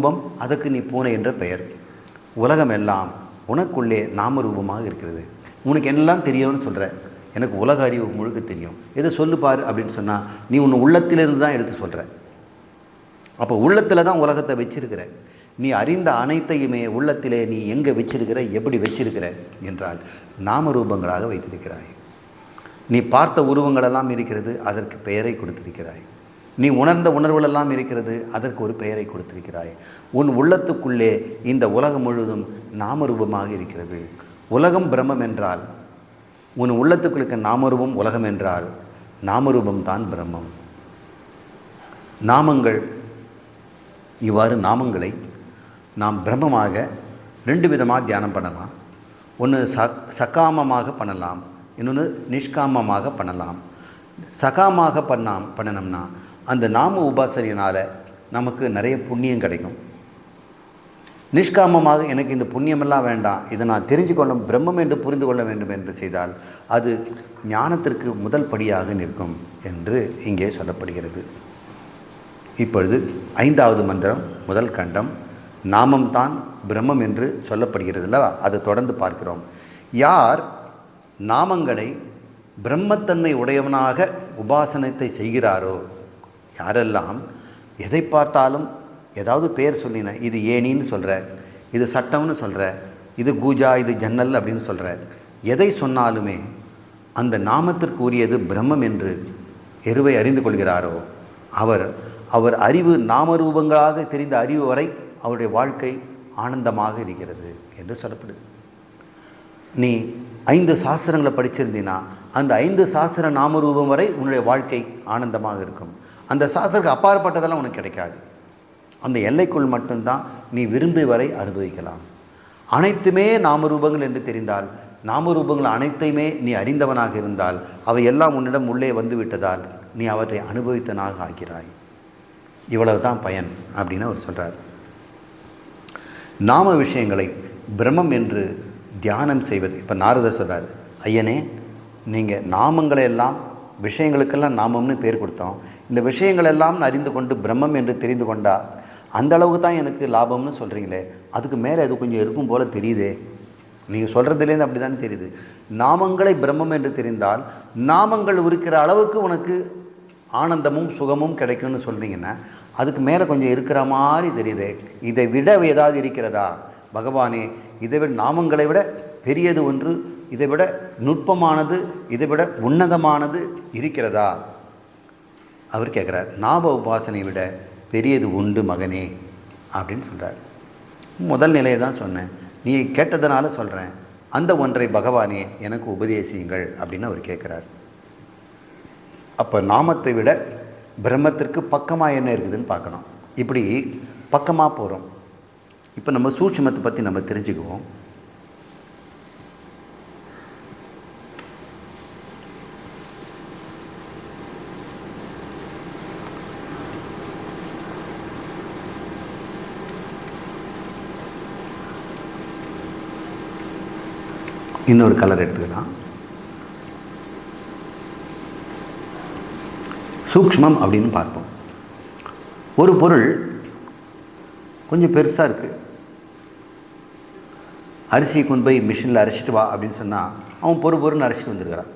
நாமரூபம் அதற்கு நீ பூனை என்ற பெயர். உலகம் எல்லாம் உனக்குள்ளே நாமரூபமாக இருக்கிறது. உனக்கு எல்லாம் தெரியும்னு சொல்கிற எனக்கு உலக அறிவு முழுக்க தெரியும். எதை சொல்லு அப்படின்னு சொன்னால் நீ உன் உள்ளத்திலிருந்து தான் எடுத்து சொல்கிற அப்போ உள்ளத்தில் தான் உலகத்தை வச்சிருக்கிற. நீ அறிந்த அனைத்தையுமே உள்ளத்திலே நீ எங்கே வச்சிருக்கிற எப்படி வச்சிருக்கிற என்றால் நாமரூபங்களாக வைத்திருக்கிறாய். நீ பார்த்த உருவங்களெல்லாம் இருக்கிறது அதற்கு பெயரை கொடுத்திருக்கிறாய். நீ உணர்ந்த உணர்வுகளெல்லாம் இருக்கிறது அதற்கு ஒரு பெயரை கொடுத்திருக்கிறாய். உன் உள்ளத்துக்குள்ளே இந்த உலகம் முழுவதும் நாமரூபமாக இருக்கிறது. உலகம் பிரம்மம் என்றால் உன் உள்ளத்துக்குள்ள நாமரூபம் உலகம் என்றால் நாமரூபம் தான் பிரம்மம். நாமங்கள் இவ்வாறு நாமங்களை நாம் பிரம்மமாக ரெண்டு விதமாக தியானம் பண்ணலாம். ஒன்று ச சகாமமாக பண்ணலாம் இன்னொன்று நிஷ்காமமாக பண்ணலாம். சகாமாக பண்ணாம் பண்ணணும்னா அந்த நாம உபாசனையினால் நமக்கு நிறைய புண்ணியம் கிடைக்கும். நிஷ்காமமாக எனக்கு இந்த புண்ணியமெல்லாம் வேண்டாம். இதை நான் தெரிஞ்சு கொள்ள பிரம்மம் என்று புரிந்து கொள்ள வேண்டும் என்று செய்தால் அது ஞானத்திற்கு முதல் படியாக நிற்கும் என்று இங்கே சொல்லப்படுகிறது. இப்பொழுது ஐந்தாவது மந்திரம் முதல் கண்டம். நாமம்தான் பிரம்மம் என்று சொல்லப்படுகிறது அல்லவா? அதை தொடர்ந்து பார்க்கிறோம். யார் நாமங்களை பிரம்மத்தன்மை உடையவனாக உபாசனத்தை செய்கிறாரோ யாரெல்லாம் எதை பார்த்தாலும் ஏதாவது பேர் சொல்லின இது ஏனின்னு சொல்கிற இது சட்டம்னு சொல்கிற இது கூஜா இது ஜன்னல் அப்படின்னு சொல்கிற எதை சொன்னாலுமே அந்த நாமத்திற்கு உரியது பிரம்மம் என்று எருவை அறிந்து கொள்கிறாரோ? அவர் அவர் அறிவு நாமரூபங்களாக தெரிந்த அறிவு வரை அவருடைய வாழ்க்கை ஆனந்தமாக இருக்கிறது என்று சொல்லப்படுது. நீ ஐந்து சாஸ்திரங்களை படிச்சிருந்தீன்னா அந்த ஐந்து சாஸ்திர நாமரூபம் வரை உன்னுடைய வாழ்க்கை ஆனந்தமாக இருக்கும். அந்த சாஸ்திரத்துக்கு அப்பாற்பட்டதெல்லாம் உனக்கு கிடைக்காது. அந்த எல்லைக்குள் மட்டும்தான் நீ விரும்பி வரை அனுபவிக்கலாம். அனைத்துமே நாமரூபங்கள் என்று தெரிந்தால் நாமரூபங்கள் அனைத்தையுமே நீ அறிந்தவனாக இருந்தால் அவை எல்லாம் உன்னிடம் உள்ளே வந்து விட்டதால் நீ அவற்றை அனுபவித்தனாக ஆகிறாய். இவ்வளவு தான் பயன் அப்படின்னு அவர் சொல்கிறார் நாம விஷயங்களை பிரம்மம் என்று தியானம் செய்வது இப்போ நாரதர் சொல்கிறார் ஐயனே நீங்கள் நாமங்களை எல்லாம் விஷயங்களுக்கெல்லாம் நாமம்னு பேர் கொடுத்தோம். இந்த விஷயங்கள் எல்லாம் அறிந்து கொண்டு பிரம்மம் என்று தெரிந்து கொண்டா அந்த அளவுக்கு தான் எனக்கு லாபம்னு சொல்கிறீங்களே அதுக்கு மேலே அது கொஞ்சம் இருக்கும் போல் தெரியுதே. நீங்கள் சொல்கிறதுலேருந்து அப்படி தானே தெரியுது. நாமங்களை பிரம்மம் என்று தெரிந்தால் நாமங்கள் இருக்கிற அளவுக்கு உனக்கு ஆனந்தமும் சுகமும் கிடைக்கும்னு சொல்கிறீங்கன்னா அதுக்கு மேலே கொஞ்சம் இருக்கிற மாதிரி தெரியுது. இதை விட ஏதாவது இருக்கிறதா? பகவானே இதை விட நாமங்களை விட பெரியது ஒன்று இதை விட நுட்பமானது இதை விட உன்னதமானது இருக்கிறதா? அவர் கேட்குறார் நாப உபாசனை விட பெரியது உண்டு மகனே அப்படின்னு சொல்கிறார் முதல் நிலையை தான் சொன்னேன். நீ கேட்டதுனால சொல்கிறேன் அந்த ஒன்றை பகவானே எனக்கு உபதேசியுங்கள் அப்படின்னு அவர் கேட்குறார் அப்போ நாமத்தை விட பிரம்மத்திற்கு பக்கமாக என்ன இருக்குதுன்னு பார்க்கணும். இப்படி பக்கமாக போகிறோம் இப்போ நம்ம சூட்சுமத்தை பற்றி நம்ம தெரிஞ்சுக்குவோம். இன்னொரு கலர் எடுத்துக்கலாம். சூக்ஷ்மம் அப்படின்னு பார்ப்போம். ஒரு பொருள் கொஞ்சம் பெருசாக இருக்குது அரிசி கொண்டு போய் மிஷினில் அரைச்சிட்டு வா அப்படின்னு சொன்னால் அவன் பொறு பொருன்னு அரைச்சிட்டு வந்துருக்கிறான்.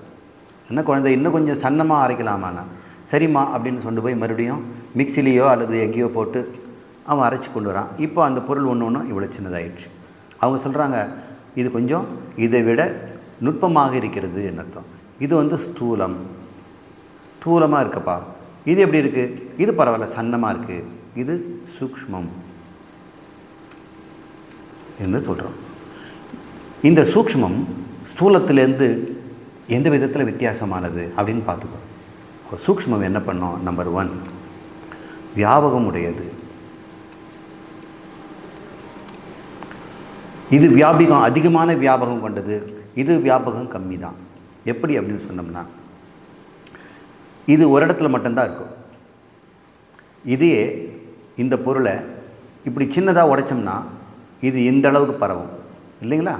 என்ன குழந்தை? இன்னும் கொஞ்சம் சன்னமாக அரைக்கலாமாண்ணா? சரிம்மா அப்படின்னு சொல்லிட்டு போய் மறுபடியும் மிக்சிலேயோ அல்லது எங்கேயோ போட்டு அவன் அரைச்சி கொண்டு வரான். இப்போ அந்த பொருள் ஒன்று ஒன்றும் இவ்வளோ சின்னதாயிடுச்சு. அவங்க சொல்கிறாங்க இது கொஞ்சம் இதை விட நுட்பமாக இருக்கிறது அர்த்தம். இது வந்து ஸ்தூலம். ஸ்தூலமாக இருக்கப்பா. இது எப்படி இருக்குது இது பரவாயில்ல சன்னமாக இருக்குது இது சூக்ஷ்மம் என்று சொல்கிறோம் இந்த சூக்ஷ்மம் ஸ்தூலத்திலேருந்து எந்த விதத்தில் வித்தியாசமானது அப்படின்னு பார்த்துக்கோ. சூக்மம் சூக்ஷ்மம் என்ன பண்ணோம்? நம்பர் ஒன் வியாபகம் உடையது இது வியாபகம் அதிகமான வியாபகம் கொண்டது. இது வியாபகம் கம்மி தான் எப்படி அப்படின்னு சொன்னோம்னா இது ஒரு இடத்துல மட்டும்தான் இருக்கும். இதே இந்த பொருளை இப்படி சின்னதாக உடைச்சோம்னா இது இந்த அளவுக்கு பரவும். இல்லைங்களா?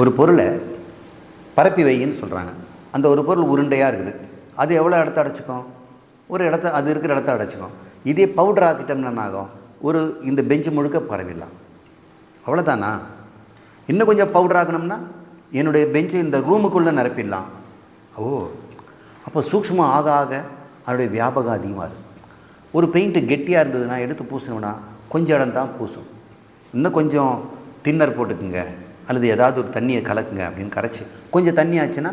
ஒரு பொருளை பரப்பி வைன்னு சொல்கிறாங்க அந்த ஒரு பொருள் உருண்டையாக இருக்குது. அது எவ்வளோ இடத்த அடைச்சிக்கும்? ஒரு இடத்த அது இருக்கிற இடத்த அடைச்சிக்கும். இதே பவுடர் ஆக்கிட்டோம்னா என்ன ஆகும்? ஒரு இந்த பெஞ்சு முழுக்க பரவிடலாம். அவ்வளோதானா இன்னும் கொஞ்சம் பவுடர் ஆகணும்னா என்னுடைய பெஞ்சு இந்த ரூமுக்குள்ளே நிரப்பிடலாம். ஓ அப்போ சூக்ஷமாக ஆக ஆக அதனுடைய வியாபகம் அதிகமாக இருக்கும் ஒரு பெயிண்ட்டு கெட்டியாக இருந்ததுன்னா எடுத்து பூசணும்னா கொஞ்சம் இடம் தான் பூசும். இன்னும் கொஞ்சம் தின்னர் போட்டுக்குங்க. அல்லது ஏதாவது ஒரு தண்ணியை கலக்குங்க அப்படின்னு கரைச்சி கொஞ்சம் தண்ணி ஆச்சுன்னா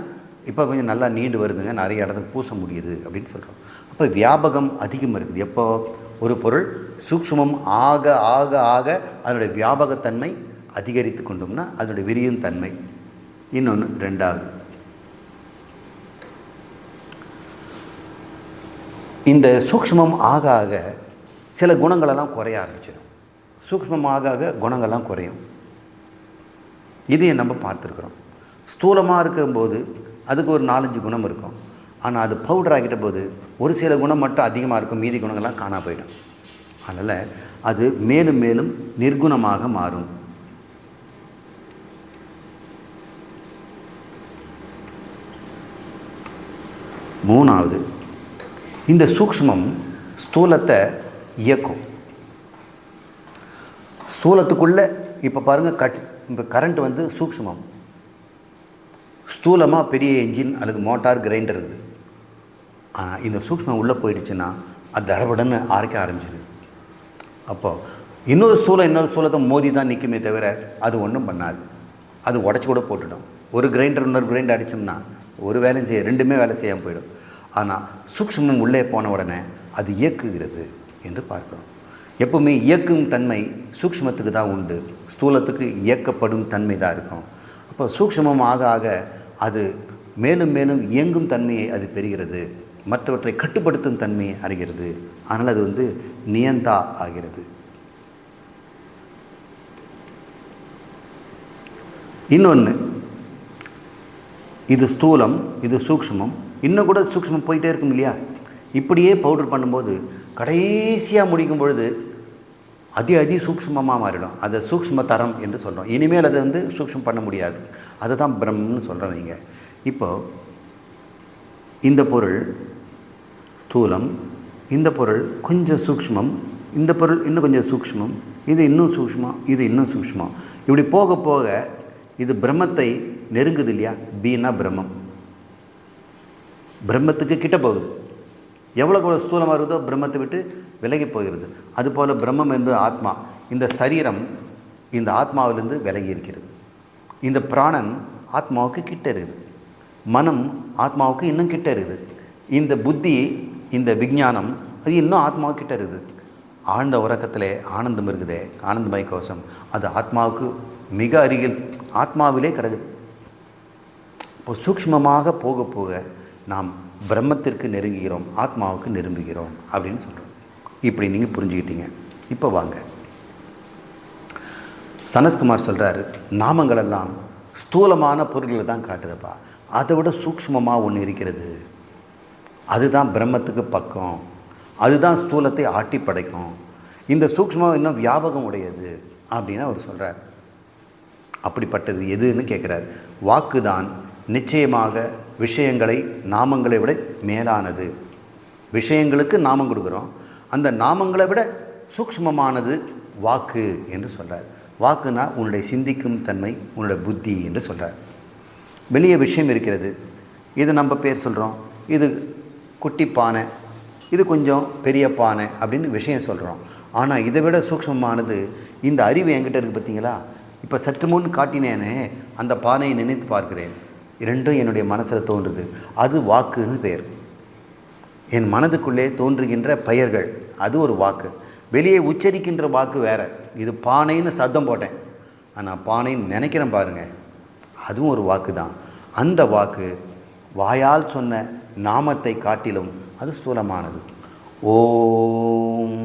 இப்போ கொஞ்சம் நல்லா நீண்டு வருதுங்க நிறைய இடத்துக்கு பூச முடியுது அப்படின்னு சொல்கிறோம் அப்போ வியாபகம் அதிகம் இருக்குது. எப்போ? ஒரு பொருள் சூக்ஷ்மம் ஆக ஆக ஆக அதனுடைய வியாபகத்தன்மை அதிகரித்து கொண்டோம்னா அதனுடைய விரியும் தன்மை. இன்னொன்று ரெண்டாவது. இந்த சூக்ஷ்மம் ஆக ஆக சில குணங்களெல்லாம் குறைய ஆரம்பிச்சிடும். சூக்ஷ்மம் ஆக ஆக குணங்கள்லாம் குறையும். இதையும் நம்ம பார்த்துருக்குறோம். ஸ்தூலமாக இருக்கும்போது அதுக்கு ஒரு நாலஞ்சு குணம் இருக்கும். ஆனால் அது பவுடர் ஆகிட்ட போது ஒரு சில குணம் மட்டும் அதிகமாக இருக்கும். மீதி குணங்கள்லாம் காணா போயிடும். அதனால் அது மேலும் மேலும் நிர்குணமாக மாறும். மூணாவது இந்த சூக்ஷ்மம் ஸ்தூலத்தை இயக்கும். ஸ்தூலத்துக்குள்ளே இப்போ பாருங்கள் கட் இப்போ கரண்ட் வந்து சூக்ஷ்மம். ஸ்தூலமாக பெரிய என்ஜின் அல்லது மோட்டார் கிரைண்டர் இருக்குது. ஆனால் இந்த சூக்ஷ்மம் உள்ளே போயிடுச்சுன்னா அது தடபடன்னு அரைக்க ஆரம்பிச்சிடுது அப்போது இன்னொரு சூளை இன்னொரு ஸ்தூலத்தை மோதி தான் நிற்குமே தவிர அது ஒன்றும் பண்ணாது. அது உடச்சி கூட போட்டுடும். ஒரு கிரைண்டர் இன்னொரு கிரைண்டர் அடித்தோம்னா ஒரு வேலையும் செய்ய ரெண்டுமே வேலை செய்யாமல் போயிடும். ஆனால் சூக்ஷ்மம் உள்ளே போன உடனே அது இயக்குகிறது என்று பார்க்கிறோம். எப்பவுமே இயக்கும் தன்மை சூக்ஷ்மத்துக்கு தான் உண்டு. ஸ்தூலத்துக்கு இயக்கப்படும் தன்மை தான் இருக்கும். அப்போ சூக்ஷ்மம் ஆக ஆக அது மேலும் மேலும் இயங்கும் தன்மையை அது பெறுகிறது. மற்றவற்றை கட்டுப்படுத்தும் தன்மையை அறிகிறது அதனால் அது வந்து நியந்தா ஆகிறது. இன்னொன்று இது ஸ்தூலம் இது சூக்ஷ்மம். இன்னும் கூட சூக்ஷ்மம் போயிட்டே இருக்கும் இல்லையா? இப்படியே பவுடர் பண்ணும்போது கடைசியாக முடிக்கும் பொழுது அதி அதி சூக்ஷ்மமாக மாறிடும். அதை சூக்ஷ்ம தரம் என்று சொல்கிறோம் இனிமேல் அதை வந்து சூக்ஷ்மம் பண்ண முடியாது. அதை தான் பிரம்மன்னு சொல்கிறோம் நீங்கள் இப்போது இந்த பொருள் ஸ்தூலம் இந்த பொருள் கொஞ்சம் சூக்ஷ்மம் இந்த பொருள் இன்னும் கொஞ்சம் சூக்ஷ்மம் இது இன்னும் சூக்மம் இது இன்னும் சூக்மம் இப்படி போக போக இது பிரம்மத்தை நெருங்குது இல்லையா? பீனா பிரம்மம். பிரம்மத்துக்கு கிட்ட போகுது. எவ்வளோ எவ்வளோ ஸ்தூலமாக இருக்குதோ பிரம்மத்தை விட்டு விலகி போகிறது. அதுபோல் பிரம்மம் என்பது ஆத்மா. இந்த சரீரம் இந்த ஆத்மாவிலிருந்து விலகி இருக்கிறது. இந்த பிராணன் ஆத்மாவுக்கு கிட்ட இருக்குது. மனம் ஆத்மாவுக்கு இன்னும் கிட்ட இருக்குது. இந்த புத்தி இந்த விஞ்ஞானம் அது இன்னும் ஆத்மாவுக்கு கிட்ட இருக்குது. ஆழ்ந்த உறக்கத்திலே ஆனந்தம் இருக்குதே ஆனந்தமய கோஷம். அது ஆத்மாவுக்கு மிக அருகில் ஆத்மாவிலே கிடக்குது. இப்போ சூக்மமாக போக போக நாம் பிரம்மத்திற்கு நெருங்குகிறோம் ஆத்மாவுக்கு நெருங்குகிறோம் அப்படின்னு சொல்கிறோம் இப்படி நீங்கள் புரிஞ்சுக்கிட்டீங்க. இப்போ வாங்க. சனத்குமார் சொல்கிறாரு நாமங்கள் எல்லாம் ஸ்தூலமான பொருள்களை தான் காட்டுதுப்பா. அதை விட சூக்ஷ்மமாக ஒன்று இருக்கிறது. அதுதான் பிரம்மத்துக்கு பக்கம். அதுதான் ஸ்தூலத்தை ஆட்டி படைக்கும். இந்த சூக்ஷ்மம் இன்னும் வியாபகம் உடையது அப்படின்னு அவர் சொல்கிறார் அப்படிப்பட்டது எதுன்னு கேட்குறார் வாக்கு தான் நிச்சயமாக விஷயங்களை நாமங்களை விட மேலானது. விஷயங்களுக்கு நாமம் கொடுக்குறோம். அந்த நாமங்களை விட சூக்ஷ்மமானது வாக்கு என்று சொல்கிறார் வாக்குனா உன்னுடைய சிந்திக்கும் தன்மை உன்னுடைய புத்தி என்று சொல்கிறார் வெளியே விஷயம் இருக்கிறது. இது நம்ம பேர் சொல்கிறோம் இது குட்டி பானை இது கொஞ்சம் பெரிய பானை அப்படின்னு விஷயம் சொல்கிறோம் ஆனால் இதை விட சூக்ஷ்மமானது இந்த அறிவு என்கிட்ட இருக்குது பார்த்தீங்களா இப்போ சற்று முன் காட்டினேனே அந்த பானையை நினைத்து பார்க்கிறேன். இரண்டும் என்னுடைய மனசில் தோன்றுது. அது வாக்குன்னு பெயர். என் மனதுக்குள்ளே தோன்றுகின்ற பெயர்கள் அது ஒரு வாக்கு. வெளியே உச்சரிக்கின்ற வாக்கு வேறு. இது பானைன்னு சத்தம் போட்டேன். ஆனால் பானைன்னு நினைக்கிறேன் பாருங்கள் அதுவும் ஒரு வாக்கு தான் அந்த வாக்கு வாயால் சொன்ன நாமத்தை காட்டிலும் அது ஸ்தூலமானது. ஓம்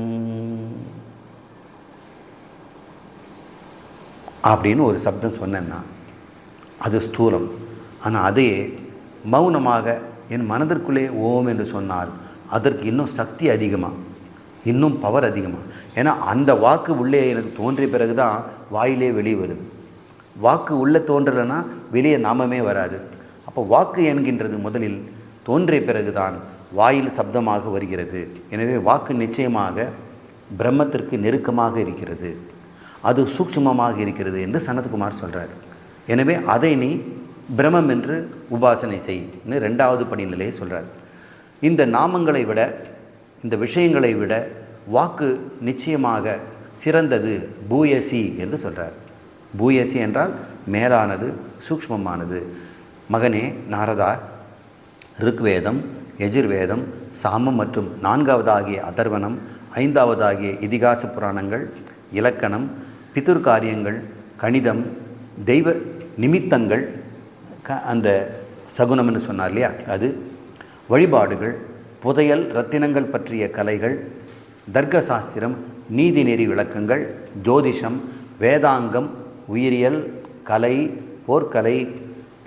அப்படின்னு ஒரு சப்தம் சொன்னேன்னா அது ஸ்தூலம். ஆனால் அதையே மௌனமாக என் மனதிற்குள்ளே ஓம் என்று சொன்னால் அதற்கு இன்னும் சக்தி அதிகமாக இன்னும் பவர் அதிகமாக ஏன்னா அந்த வாக்கு உள்ளே எனக்கு தோன்றிய பிறகு தான் வாயிலே வெளியே வருது. வாக்கு உள்ளே தோன்றலைன்னா வெளியே நாமமே வராது. அப்போ வாக்கு என்கின்றது முதலில் தோன்றிய பிறகுதான் வாயில் சப்தமாக வருகிறது. எனவே வாக்கு நிச்சயமாக பிரம்மத்திற்கு நெருக்கமாக இருக்கிறது. அது சூக்ஷ்மமாக இருக்கிறது என்று சனத்குமார் சொல்கிறார் எனவே அதை நீ பிரமம் என்று உபாசனை செய்ன்னு ரெண்டாவது படிநிலையை சொல்கிறார் இந்த நாமங்களை விட இந்த விஷயங்களை விட வாக்கு நிச்சயமாக சிறந்தது பூயசி என்று சொல்கிறார் பூயசி என்றால் மேலானது சூக்ஷ்மமானது. மகனே நாரதா ருக்வேதம் எஜுர்வேதம் சாமம் மற்றும் நான்காவதாகிய அதர்வனம் ஐந்தாவதாகிய இதிகாச புராணங்கள் இலக்கணம் பிதுர்காரியங்கள் கணிதம் தெய்வ நிமித்தங்கள் க அந்த சகுனம்னு சொன்னார் இல்லையா? அது வழிபாடுகள் புதையல் ரத்தினங்கள் பற்றிய கலைகள் தர்க்க சாஸ்திரம் நீதிநெறி விளக்கங்கள் ஜோதிஷம் வேதாங்கம் உயிரியல் கலை போர்க்கலை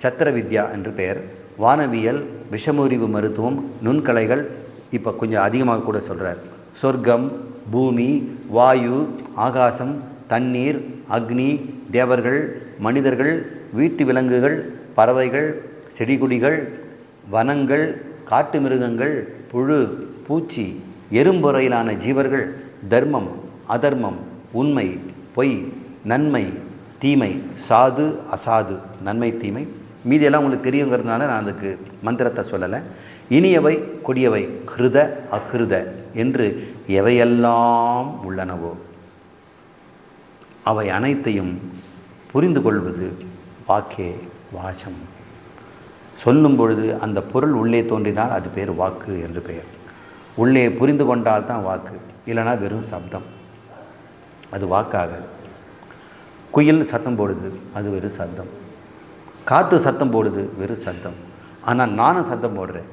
சத்திர வித்யா என்று பெயர். வானவியல் விஷமுறிவு மருத்துவம் நுண்கலைகள் இப்போ கொஞ்சம் அதிகமாக கூட சொல்கிறார் சொர்க்கம் பூமி வாயு ஆகாசம் தண்ணீர் அக்னி தேவர்கள் மனிதர்கள் வீட்டு விலங்குகள் பறவைகள் செடிகொடிகள் வனங்கள் காட்டு மிருகங்கள் புழு பூச்சி எறும்புறையிலான ஜீவர்கள் தர்மம் அதர்மம் உண்மை பொய் நன்மை தீமை சாது அசாது நன்மை தீமை மீதியெல்லாம் உங்களுக்கு தெரியுங்கிறதுனால நான் அதுக்கு மந்திரத்தை சொல்லலை. இனியவை கொடியவை ஹிருத அஹிருத என்று எவையெல்லாம் உள்ளனவோ அவை அனைத்தையும் புரிந்து கொள்வது வாக்கே வாசம். சொல்லும் பொழுது அந்த பொருள் உள்ளே தோன்றினால் அது பேர் வாக்கு என்று பெயர். உள்ளே புரிந்து கொண்டால் தான் வாக்கு இல்லைனா வெறும் சப்தம். அது வாக்காகாது குயில் சத்தம் போடுது அது வெறும் சத்தம் காற்று சத்தம் போடுது வெறும் சத்தம். ஆனால் நானும் சத்தம் போடுறேன்.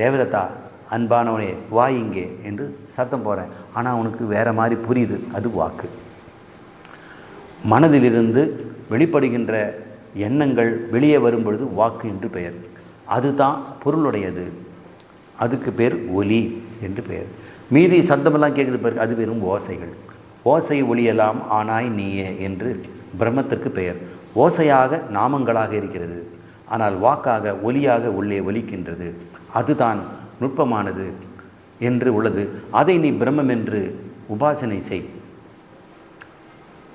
தேவதத்தா அன்பானவனே வா இங்கே என்று சத்தம் போடுறேன். ஆனால் அவனுக்கு வேறு மாதிரி புரியுது. அது வாக்கு. மனதிலிருந்து வெளிப்படுகின்ற எண்ணங்கள் வெளியே வரும் பொழுது வாக்கு என்று பெயர். அதுதான் பொருளுடையது. அதுக்கு பேர் ஒலி என்று பெயர். மீதி சத்தமெல்லாம் கேட்குது பிறகு அது வெறும் ஓசைகள். ஓசை ஒளியெல்லாம் ஆனாய் நீயே என்று பிரம்மத்திற்கு பெயர். ஓசையாக நாமங்களாக இருக்கிறது. ஆனால் வாக்காக ஒலியாக உள்ளே ஒலிக்கின்றது. அதுதான் நுட்பமானது என்று உள்ளது. அதை நீ பிரம்மம் என்று உபாசனை செய்.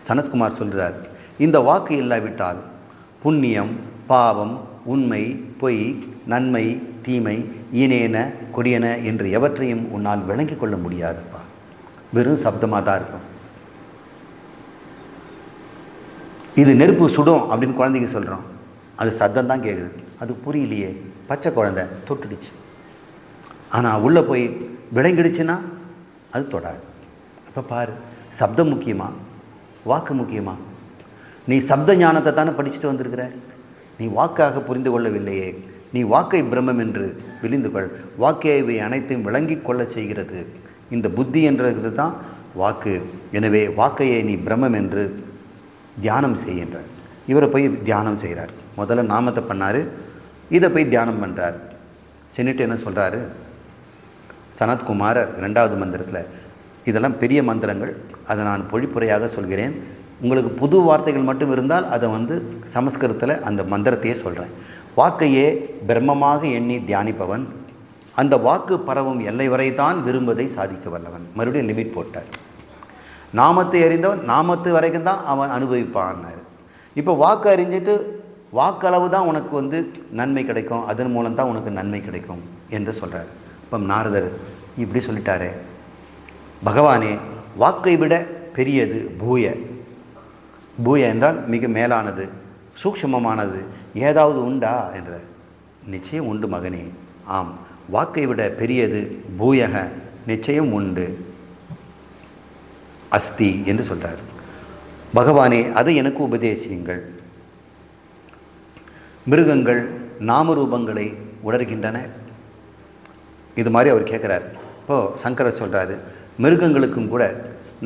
சனத்குமார் சொல்கிறார் இந்த வாக்கு இல்லாவிட்டால் புண்ணியம் பாவம் உண்மை பொய் நன்மை தீமை ஈனேன கொடியன என்று எவற்றையும் உன்னால் விளங்கிக் கொள்ள முடியாதுப்பா. வெறும் சப்தமாக தான் இருக்கும். இது நெருப்பு சுடும் அப்படின்னு குழந்தைங்க சொல்கிறோம் அது சத்தம் தான் கேட்குது அது புரியலையே. பச்சை குழந்தை தொட்டுடுச்சு. ஆனால் உள்ளே போய் விளங்கிடுச்சுன்னா அது தொடாது. அப்போ பாரு சப்தம் முக்கியமா? வாக்கு முக்கியமா? நீ சப்த ஞானத்தை தானே படிச்சுட்டு வந்திருக்கிற? நீ வாக்காக புரிந்து கொள்ளவில்லையே. நீ வாக்கை பிரம்மம் என்று விழிந்து கொள். வாக்கை இவை அனைத்தையும் விளங்கி கொள்ள செய்கிறது. இந்த புத்தி என்றது தான் வாக்கு. எனவே வாக்கையை நீ பிரம்மம் என்று தியானம் செய்கின்றார். இவரை போய் தியானம் செய்கிறார். முதல்ல நாமத்தை பண்ணார் இதை போய் தியானம் பண்ணுறார் சென்னிட்டு என்ன சொல்கிறாரு சனத்குமாரர் ரெண்டாவது மந்திரத்தில் இதெல்லாம் பெரிய மந்திரங்கள் அதை நான் பொழிப்புரையாக சொல்கிறேன். உங்களுக்கு புது வார்த்தைகள் மட்டும் இருந்தால் அதை வந்து சமஸ்கிருதத்தில் அந்த மந்திரத்தையே சொல்கிறேன் வாக்கையே பிரம்மமாக எண்ணி தியானிப்பவன் அந்த வாக்கு பரவும் எல்லை வரை தான் விரும்பதை சாதிக்க வல்லவன். மறுபடியும் லிமிட் போட்டார். நாமத்தை அறிந்தவன் நாமத்து வரைக்கும் தான் அவன் அனுபவிப்பான்னாரு. இப்போ வாக்கு அறிஞ்சிட்டு வாக்களவு தான் உனக்கு வந்து நன்மை கிடைக்கும். அதன் மூலம் தான் உனக்கு நன்மை கிடைக்கும் என்று சொல்கிறார் இப்போ நாரதர் இப்படி சொல்லிட்டாரே. பகவானே வாக்கை விட பெரியது பூய. பூய என்றால் மிக மேலானது சூக்ஷ்மமானது ஏதாவது உண்டா என்ற. நிச்சயம் உண்டு மகனே. ஆம் வாக்கை விட பெரியது பூயக. நிச்சயம் உண்டு. அஸ்தி என்று சொல்கிறார் பகவானே அதை எனக்கு உபதேசியுங்கள். மிருகங்கள் நாமரூபங்களை உணர்கின்றன. இது மாதிரி அவர் கேட்குறார் இப்போது சங்கரர் சொல்கிறாரு மிருகங்களுக்கும் கூட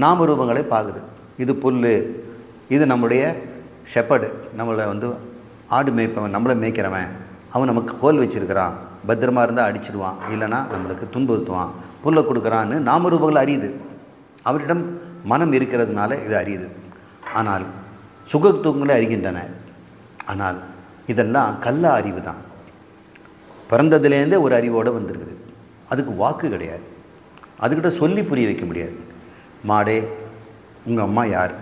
நாமரூபங்களை பார்க்குது இது புல் இது நம்முடைய ஷெப்பர்டு நம்மளை வந்து ஆடு மேய்ப்பவன் நம்மளை மேய்க்கிறவன். அவன் நமக்கு கோல் வச்சிருக்கிறான். பத்திரமா இருந்தால் அடிச்சிடுவான். இல்லைன்னா நம்மளுக்கு துன்புறுத்துவான். புல்லை கொடுக்குறான்னு நாமரூபங்கள் அறியுது. அவரிடம் மனம் இருக்கிறதுனால இது அறியுது ஆனால் சுகத்துவங்களே அறிகின்றன ஆனால் இதெல்லாம் கல்ல அறிவு தான். பிறந்ததுலேருந்தே ஒரு அறிவோடு வந்திருக்குது. அதுக்கு வாக்கு கிடையாது. அதுக்கிட்ட சொல்லி புரிய வைக்க முடியாது. மாடே உங்கள் அம்மா யார்?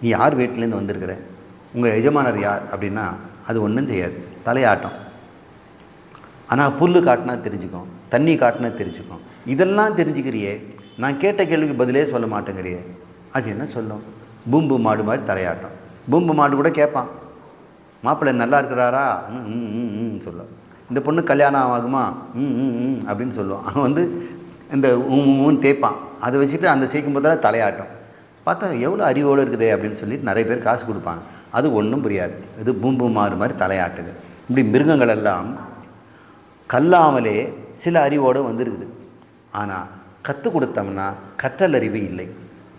நீ யார் வீட்டிலேருந்து வந்திருக்கிற? உங்கள் எஜமானர் யார்? அப்படின்னா அது ஒன்றும் செய்யாது. தலையாட்டம். ஆனால் புல் காட்டினா தெரிஞ்சுக்கும். தண்ணி காட்டினா தெரிஞ்சுக்கும். இதெல்லாம் தெரிஞ்சுக்கிறியே நான் கேட்ட கேள்விக்கு பதிலே சொல்ல மாட்டேங்கிறியே. அது என்ன சொல்லும்? பூம்பு மாடு மாதிரி தலையாட்டம். பூம்பு மாடு கூட கேட்பான். மாப்பிள்ளை நல்லா இருக்கிறாரா? ம் ம், ம் ம் சொல்லும். இந்த பொண்ணு கல்யாணம் ஆகுமா? ம் ம் ம் அப்படின்னு சொல்லுவான். அவன் வந்து இந்த ஊன்னு தேய்ப்பான். அதை வச்சுட்டு அந்த சேர்க்கும் போதெல்லாம் தலையாட்டம். பார்த்தா எவ்வளோ அறிவோடு இருக்குதே அப்படின்னு சொல்லிட்டு நிறைய பேர் காசு கொடுப்பாங்க. அது ஒன்றும் புரியாது. இது பூம்பு மாடு மாதிரி தலையாட்டுது. இப்படி மிருகங்கள் எல்லாம் கல்லாமலே சில அறிவோடு வந்திருக்குது. ஆனால் கற்றுக் கொடுத்தோம்னா கற்றல் அறிவு இல்லை.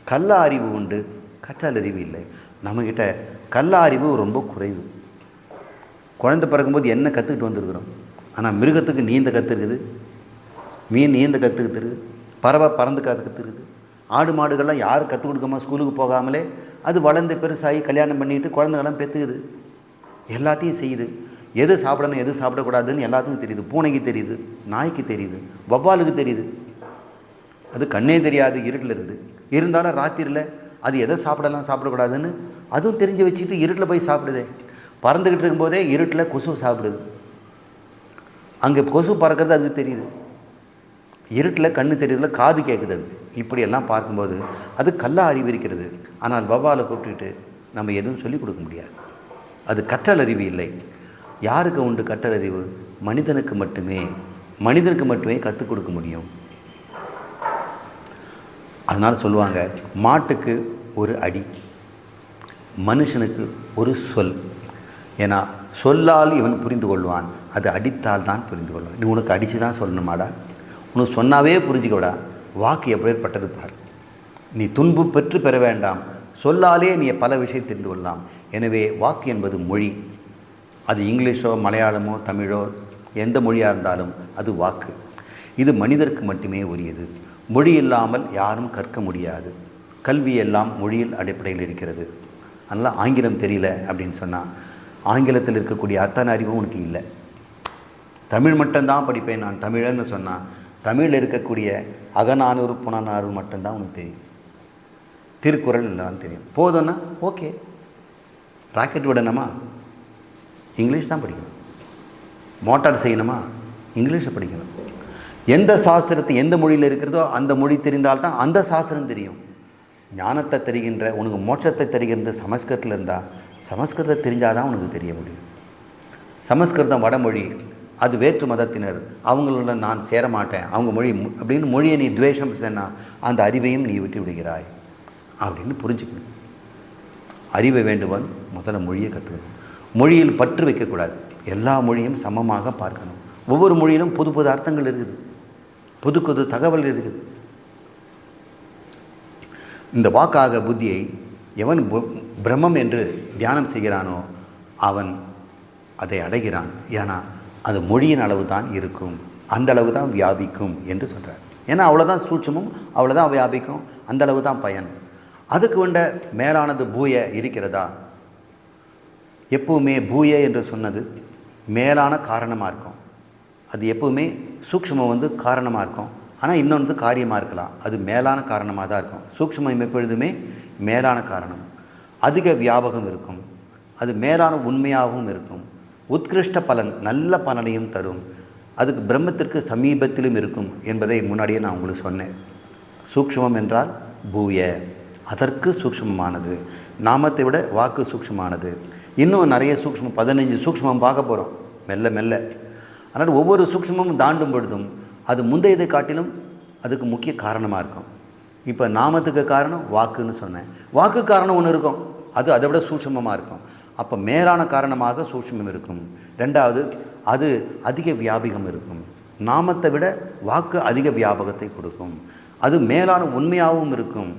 கல்ல அறிவு உண்டு கற்றல் அறிவு இல்லை. நம்மக்கிட்ட கல்ல அறிவு ரொம்ப குறைவு. குழந்தை பிறக்கும்போது என்ன கற்றுக்கிட்டு வந்திருக்கிறோம்? ஆனால் மிருகத்துக்கு நீந்த கற்றுக்குது மீன் நீந்த கற்றுக்குது பறவை பறந்து கற்றுக்குது ஆடு மாடுகள்லாம் யாரும் கற்றுக் கொடுக்காம ஸ்கூலுக்கு போகாமலே அது வளர்ந்து பெருசாகி கல்யாணம் பண்ணிட்டு குழந்தைகள்லாம் பெற்றுக்குது எல்லாத்தையும் செய்யுது. எது சாப்பிடணும் எது சாப்பிடக்கூடாதுன்னு எல்லாத்துக்கும் தெரியுது. பூனைக்கு தெரியுது நாய்க்கு தெரியுது வவ்வாலுக்கு தெரியுது. அது கண்ணே தெரியாது இருட்டில் இருந்து இருந்தாலும் ராத்திரியில் அது எதை சாப்பிடலாம் சாப்பிடக்கூடாதுன்னு அதுவும் தெரிஞ்சு வச்சுட்டு இருட்டில் போய் சாப்பிடுதே. பறந்துக்கிட்டு இருக்கும்போதே இருட்டில் கொசு சாப்பிடுது. அங்கே கொசு பறக்கிறது அதுக்கு தெரியுது. இருட்டில் கண்ணு தெரியுதுல காது கேட்குது அது இப்படியெல்லாம் பார்க்கும்போது அது கல்லாக அறிவு இருக்கிறது ஆனால் வவாலை கூப்பிட்டுட்டு நம்ம எதுவும் சொல்லிக் கொடுக்க முடியாது. அது கற்றல் அறிவு இல்லை. யாருக்கு உண்டு கற்றல் அறிவு? மனிதனுக்கு மட்டுமே. மனிதனுக்கு மட்டுமே கற்றுக் கொடுக்க முடியும். அதனால் சொல்லுவாங்க மாட்டுக்கு ஒரு அடி மனுஷனுக்கு ஒரு சொல். ஏன்னா சொல்லால் இவன் புரிந்து கொள்வான் அது அடித்தால் தான் புரிந்து கொள்வான். நீ உனக்கு அடித்து தான் சொல்லணுமாடா? உனக்கு சொன்னாவே புரிஞ்சுக்கோடா. வாக்கு எப்படிப்பட்டது பார். நீ துன்பு பெற்று பெற வேண்டாம். சொல்லாலே நீ பல விஷயம் தெரிந்து கொள்ளலாம். எனவே வாக்கு என்பது மொழி. அது இங்கிலீஷோ மலையாளமோ தமிழோ எந்த மொழியாக இருந்தாலும் அது வாக்கு. இது மனிதருக்கு மட்டுமே உரியது. மொழி இல்லாமல் யாரும் கற்க முடியாது. கல்வி எல்லாம் மொழியில் அடிப்படையில் இருக்கிறது. அதனால் ஆங்கிலம் தெரியல அப்படின்னு சொன்னால் ஆங்கிலத்தில் இருக்கக்கூடிய அத்தனை அறிவும் உனக்கு இல்லை. தமிழ் மட்டும்தான் படிப்பேன் நான் தமிழன்னு சொன்னால் தமிழில் இருக்கக்கூடிய அகநானூறு புனநாறு மட்டும்தான் உனக்கு தெரியும். திருக்குறள் இல்லைன்னு தெரியும். போதும்னா ஓகே. ராக்கெட் விடணுமா? இங்கிலீஷ் தான் படிக்கணும். மோட்டார் செய்யணுமா? இங்கிலீஷை படிக்கணும். எந்த சாஸ்திரத்தை எந்த மொழியில் இருக்கிறதோ அந்த மொழி தெரிந்தால்தான் அந்த சாஸ்திரம் தெரியும். ஞானத்தை தெரிகின்ற உனக்கு மோட்சத்தை தெரிகின்ற சமஸ்கிருதத்தில் இருந்தால் சமஸ்கிருதம் தெரிஞ்சால் தான் உனக்கு தெரிய முடியும். சமஸ்கிருதம் வடமொழி அது வேற்று மதத்தினர் அவங்களோட நான் சேர மாட்டேன் அவங்க மொழி அப்படின்னு மொழியை நீ துவேஷம் சொன்னால் அந்த அறிவையும் நீ விட்டு விடுகிறாய். அப்படின்னு புரிஞ்சுக்கணும். அறிவை வேண்டுவன் முதல்ல மொழியை கற்றுக்கணும் மொழியில் பற்று வைக்கக்கூடாது. எல்லா மொழியும் சமமாக பார்க்கணும். ஒவ்வொரு மொழியிலும் புது புது அர்த்தங்கள் இருக்குது. புது தகவல் இருக்குது. இந்த வாக்காக புத்தியை எவன் பிரம்மம் என்று தியானம் செய்கிறானோ அவன் அதை அடைகிறான். ஏன்னா அது மொழியின் அளவு தான் இருக்கும். அந்த அளவு தான் வியாபிக்கும் என்று சொல்கிறார் ஏன்னா அவ்வளோதான் சூட்சமும் அவ்வளோதான் வியாபிக்கும். அந்த அளவு தான் பயன். அதுக்கு கொண்ட மேலானது பூய இருக்கிறதா? எப்பவுமே பூய என்று சொன்னது மேலான காரணமாக இருக்கும். அது எப்பவுமே சூக்ஷ்மம் வந்து காரணமாக இருக்கும். ஆனால் இன்னொன்று காரியமாக இருக்கலாம். அது மேலான காரணமாக தான் இருக்கும். சூக்ஷ்மம் எப்பொழுதுமே மேலான காரணம். அதிக வியாபகம் இருக்கும். அது மேலான உண்மையாகவும் இருக்கும். உத்கிருஷ்ட பலன் நல்ல பலனையும் தரும். அதுக்கு பிரம்மத்திற்கு சமீபத்திலும் இருக்கும் என்பதை முன்னாடியே நான் உங்களுக்கு சொன்னேன். சூக்ஷ்மம் என்றால் பூய. அதற்கு சூக்ஷ்மமானது. நாமத்தை விட வாக்கு சூக்ஷ்மமானது. இன்னும் நிறைய சூக்ஷ்மம் பதினஞ்சு சூக்ஷ்மம் பார்க்க போகிறோம் மெல்ல மெல்ல. அதனால் ஒவ்வொரு சூக்ஷ்மமும் தாண்டும் பொழுதும் அது முந்தையதை காட்டிலும் அதுக்கு முக்கிய காரணமாக இருக்கும். இப்போ நாமத்துக்கு காரணம் வாக்குன்னு சொன்னேன். வாக்கு காரணம் ஒன்று இருக்கும். அது அதை விட சூட்சமமாக இருக்கும். அப்போ மேலான காரணமாக சூட்சமம் இருக்கும். ரெண்டாவது அது அதிக வியாபிகம் இருக்கும். நாமத்தை விட வாக்கு அதிக வியாபகத்தை கொடுக்கும். அது மேலான உண்மையாகவும் இருக்கும்.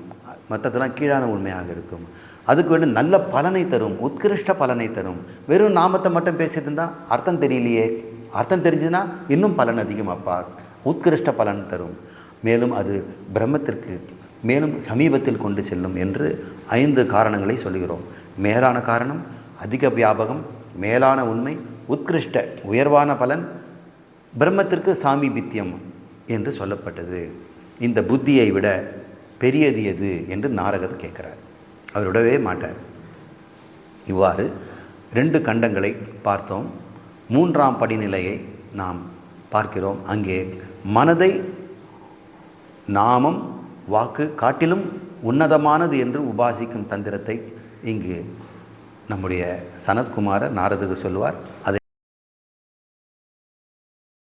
மற்றதெல்லாம் கீழான உண்மையாக இருக்கும். அதுக்கு வேண்டும் நல்ல பலனை தரும். உத்கிருஷ்ட பலனை தரும். வெறும் நாமத்தை மட்டும் பேசிட்டு இருந்தால் அர்த்தம் தெரியலையே. அர்த்தம் தெரிஞ்சுதுன்னா இன்னும் பலன் அதிகமாப்பா. உத்கிருஷ்ட பலன் தரும். மேலும் அது பிரம்மத்திற்கு மேலும் சமீபத்தில் கொண்டு செல்லும் என்று ஐந்து காரணங்களை சொல்கிறோம். மேலான காரணம் அதிக வியாபகம் மேலான உண்மை உத்கிருஷ்ட உயர்வான பலன் பிரம்மத்திற்கு சாமீபித்தியம் என்று சொல்லப்பட்டது. இந்த புத்தியை விட பெரியது எது என்று நாரகர் கேட்கிறார். அவர் விடவே மாட்டார். இவ்வாறு ரெண்டு கண்டங்களை பார்த்தோம். மூன்றாம் படிநிலையை நாம் பார்க்கிறோம். அங்கே மனதை நாமம் வாக்கு காட்டிலும் உன்னதமானது என்று உபாசிக்கும் தந்திரத்தை இங்கு நம்முடைய சனத்குமார நாரதுக்கு சொல்வார்